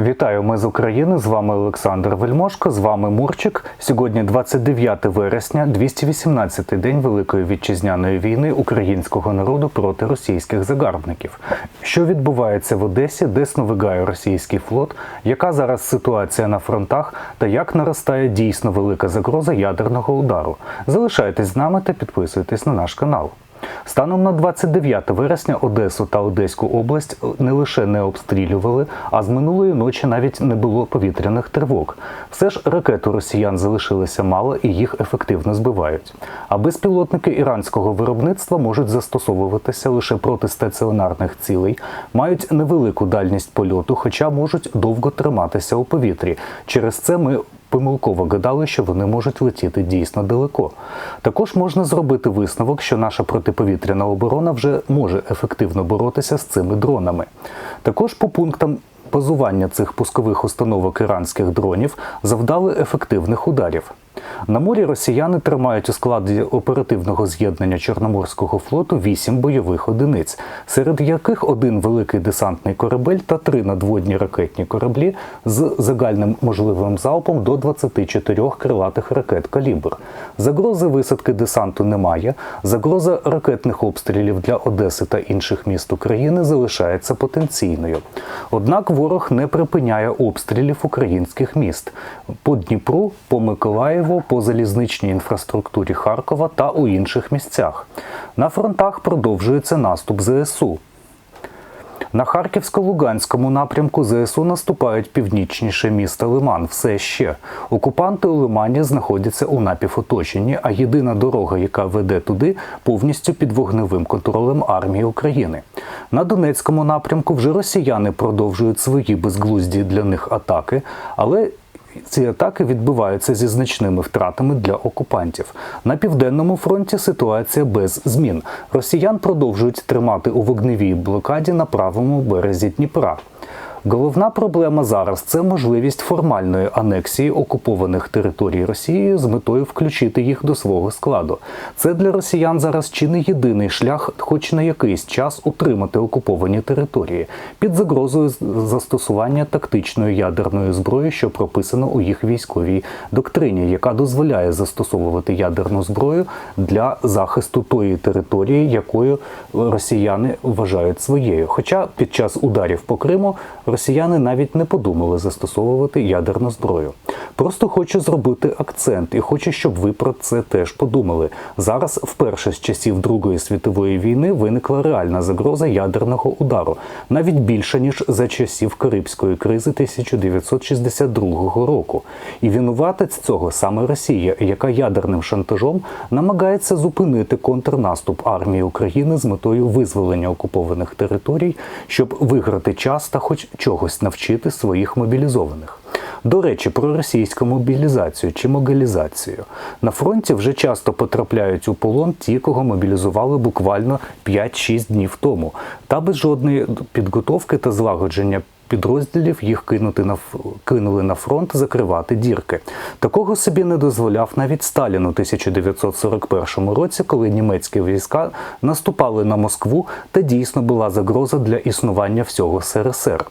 Вітаю, ми з України. З вами Олександр Вельмошко. З вами Мурчик. Сьогодні 29 вересня, 218-й день Великої вітчизняної війни українського народу проти російських загарбників. Що відбувається в Одесі, де сновигає російський флот, яка зараз ситуація на фронтах та як наростає дійсно велика загроза ядерного удару? Залишайтесь з нами та підписуйтесь на наш канал. Станом на 29 вересня Одесу та Одеську область не лише не обстрілювали, а з минулої ночі навіть не було повітряних тривог. Все ж ракет у росіян залишилося мало і їх ефективно збивають. А безпілотники іранського виробництва можуть застосовуватися лише проти стаціонарних цілей, мають невелику дальність польоту, хоча можуть довго триматися у повітрі. Через це ми помилково гадали, що вони можуть летіти дійсно далеко. Також можна зробити висновок, що наша протиповітряна оборона вже може ефективно боротися з цими дронами. Також по пунктам. Базування цих пускових установок іранських дронів завдали ефективних ударів. На морі росіяни тримають у складі оперативного з'єднання Чорноморського флоту вісім бойових одиниць, серед яких один великий десантний корабель та три надводні ракетні кораблі з загальним можливим залпом до 24 крилатих ракет калібр. Загрози висадки десанту немає. Загроза ракетних обстрілів для Одеси та інших міст України залишається потенційною. Однак ворог не припиняє обстрілів українських міст по Дніпру, по Миколаєву, по залізничній інфраструктурі Харкова та у інших місцях. На фронтах продовжується наступ ЗСУ. На Харківсько-Луганському напрямку ЗСУ наступають північніше міста Лиман. Все ще окупанти у Лимані знаходяться у напівоточенні, а єдина дорога, яка веде туди, повністю під вогневим контролем армії України. На Донецькому напрямку вже росіяни продовжують свої безглузді для них атаки, але ці атаки відбуваються зі значними втратами для окупантів. На південному фронті ситуація без змін. Росіян продовжують тримати у вогневій блокаді на правому березі Дніпра. Головна проблема зараз це можливість формальної анексії окупованих територій Росією з метою включити їх до свого складу. Це для росіян зараз чи не єдиний шлях, хоч на якийсь час утримати окуповані території під загрозою застосування тактичної ядерної зброї, що прописано у їх військовій доктрині, яка дозволяє застосовувати ядерну зброю для захисту тої території, якою росіяни вважають своєю. Хоча під час ударів по Криму росіяни навіть не подумали застосовувати ядерну зброю. Просто хочу зробити акцент і хочу, щоб ви про це теж подумали. Зараз, вперше з часів Другої світової війни, виникла реальна загроза ядерного удару, навіть більше ніж за часів Карибської кризи 1962 року. І винуватець цього саме Росія, яка ядерним шантажом намагається зупинити контрнаступ армії України з метою визволення окупованих територій, щоб виграти час та хоч чогось навчити своїх мобілізованих. До речі, про російську мобілізацію чи могилізацію на фронті вже часто потрапляють у полон ті, кого мобілізували буквально 5-6 днів тому, та без жодної підготовки та злагодження. Підрозділів їх кинути на кинули на фронт закривати дірки. Такого собі не дозволяв навіть Сталін у 1941 році, коли німецькі війська наступали на Москву, та дійсно була загроза для існування всього СРСР.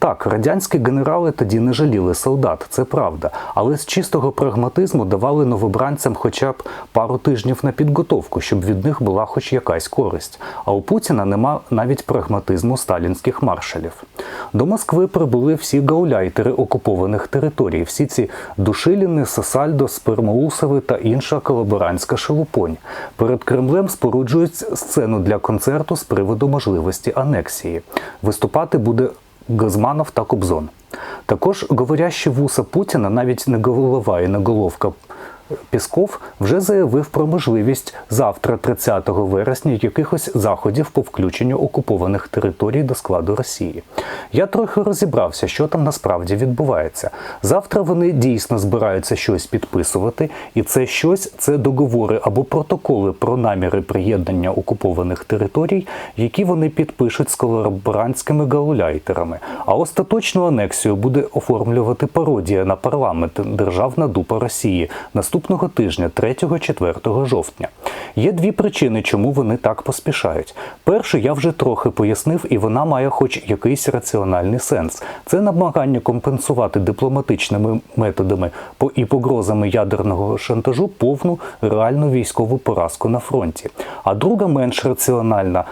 Так, радянські генерали тоді не жаліли солдат, це правда, але з чистого прагматизму давали новобранцям хоча б пару тижнів на підготовку, щоб від них була хоч якась користь. А у Путіна нема навіть прагматизму сталінських маршалів. До Москви прибули всі гауляйтери окупованих територій, всі ці Душиліни, Сосальдо, Спермоусови та інша колаборантська шелупонь. Перед Кремлем споруджують сцену для концерту з приводу можливості анексії. Виступати буде Газманов та Кобзон. Також говорящі вуса Путіна, навіть не голова і не головка Пісков вже заявив про можливість завтра, 30 вересня, якихось заходів по включенню окупованих територій до складу Росії. Я трохи розібрався, що там насправді відбувається. Завтра вони дійсно збираються щось підписувати, і це щось це договори або протоколи про наміри приєднання окупованих територій, які вони підпишуть з колаборантськими гауляйтерами. А остаточну анексію буде оформлювати пародія на парламент Державна Дупа Росії. Наступ наступного тижня, 3-4 жовтня. Є дві причини, чому вони так поспішають. Перше, я вже трохи пояснив, і вона має хоч якийсь раціональний сенс. Це намагання компенсувати дипломатичними методами по- і погрозами ядерного шантажу повну реальну військову поразку на фронті. А друга менш раціональна.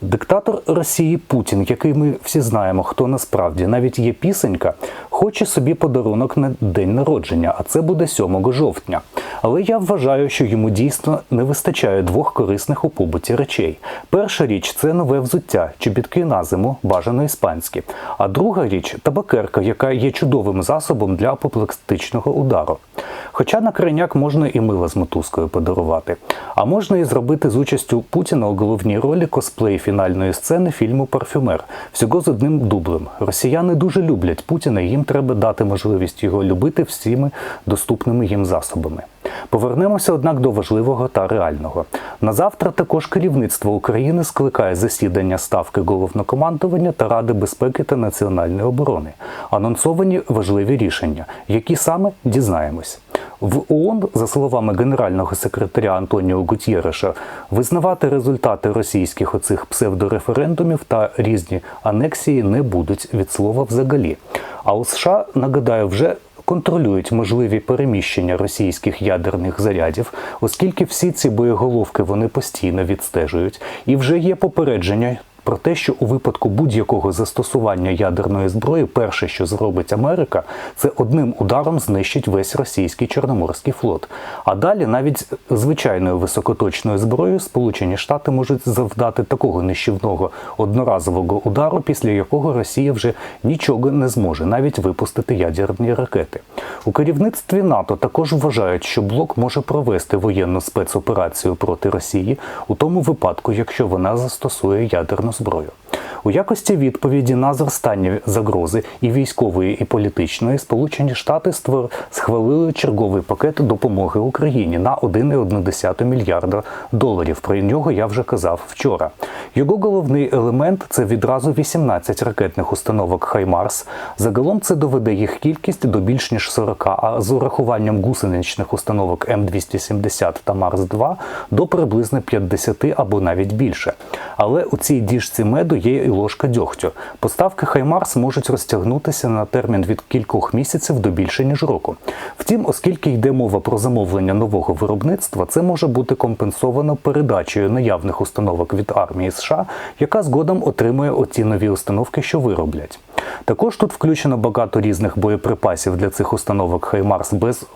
Диктатор Росії Путін, який ми всі знаємо, хто насправді навіть є пісенька, хоче собі подарунок на день народження, а це буде 7 жовтня. Але я вважаю, що йому дійсно не вистачає двох корисних у побуті речей. Перша річ це нове взуття, чобітки на зиму, бажано іспанські. А друга річ табакерка, яка є чудовим засобом для апоплексичного удару. Хоча на крайняк можна і мило з мотузкою подарувати. А можна і зробити з участю Путіна у головній ролі косплей фінальної сцени фільму Парфюмер всього з одним дублем. Росіяни дуже люблять Путіна, і їм треба дати можливість його любити всіми доступними їм засобами. Повернемося, однак, до важливого та реального. На завтра також керівництво України скликає засідання ставки головнокомандування та Ради безпеки та національної оборони. Анонсовані важливі рішення, які саме дізнаємось. В ООН, за словами генерального секретаря Антоніо Гутєреша, визнавати результати російських оцих псевдореферендумів та різні анексії не будуть від слова взагалі. А у США нагадаю вже. Контролюють можливі переміщення російських ядерних зарядів, оскільки всі ці боєголовки вони постійно відстежують, і вже є попередження про те, що у випадку будь-якого застосування ядерної зброї, перше, що зробить Америка, це одним ударом знищить весь російський чорноморський флот. А далі навіть звичайною високоточною зброєю Сполучені Штати можуть завдати такого нищівного одноразового удару, після якого Росія вже нічого не зможе, навіть випустити ядерні ракети. У керівництві НАТО також вважають, що блок може провести воєнну спецоперацію проти Росії у тому випадку, якщо вона застосує ядерну зброю. У якості відповіді на зростання загрози і військової, і політичної Сполучені Штати створ... схвалили черговий пакет допомоги Україні на 1,1 мільярда доларів. Про нього я вже казав вчора. Його головний елемент це відразу 18 ракетних установок Хаймарс. Загалом це доведе їх кількість до більш ніж 40, а з урахуванням гусеничних установок М270 та Марс 2 до приблизно 50 або навіть більше. Але у цій діжці меду є ложка дьогтю. Поставки Хаймарс можуть розтягнутися на термін від кількох місяців до більше ніж року. Втім, оскільки йде мова про замовлення нового виробництва, це може бути компенсовано передачею наявних установок від армії США, яка згодом отримує оті нові установки, що вироблять. Також тут включено багато різних боєприпасів для цих установок Хаймарс без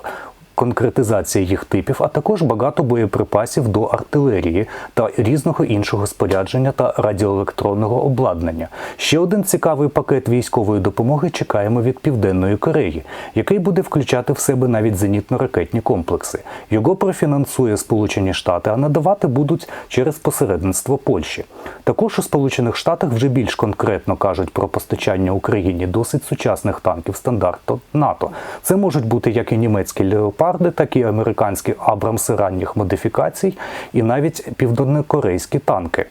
конкретизації їх типів, а також багато боєприпасів до артилерії та різного іншого спорядження та радіоелектронного обладнання. Ще один цікавий пакет військової допомоги чекаємо від Південної Кореї, який буде включати в себе навіть зенітно-ракетні комплекси. Його профінансує Сполучені Штати, а надавати будуть через посередництво Польщі. Також у Сполучених Штатах вже більш конкретно кажуть про постачання Україні досить сучасних танків стандарту НАТО. Це можуть бути як і німецькі леопарди, так і американські Абрамси ранніх модифікацій, і навіть південнокорейські танки.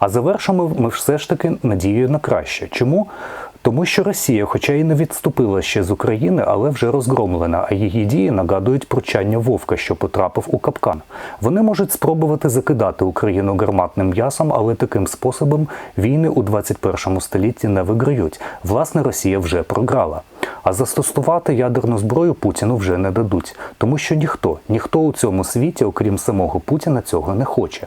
А завершимо ми все ж таки надією на краще. Чому? Тому що Росія, хоча і не відступила ще з України, але вже розгромлена, а її дії нагадують пручання вовка, що потрапив у капкан. Вони можуть спробувати закидати Україну гарматним м'ясом, але таким способом війни у 21 столітті не виграють. Власне, Росія вже програла. А застосувати ядерну зброю Путіну вже не дадуть, тому що ніхто, ніхто у цьому світі, окрім самого Путіна, цього не хоче.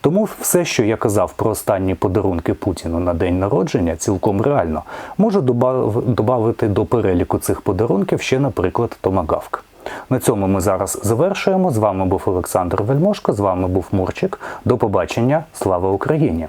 Тому все, що я казав про останні подарунки Путіну на день народження, цілком реально, можу додати до переліку цих подарунків ще, наприклад, томагавк. На цьому ми зараз завершуємо. З вами був Олександр Вельмошко, з вами був Мурчик. До побачення. Слава Україні!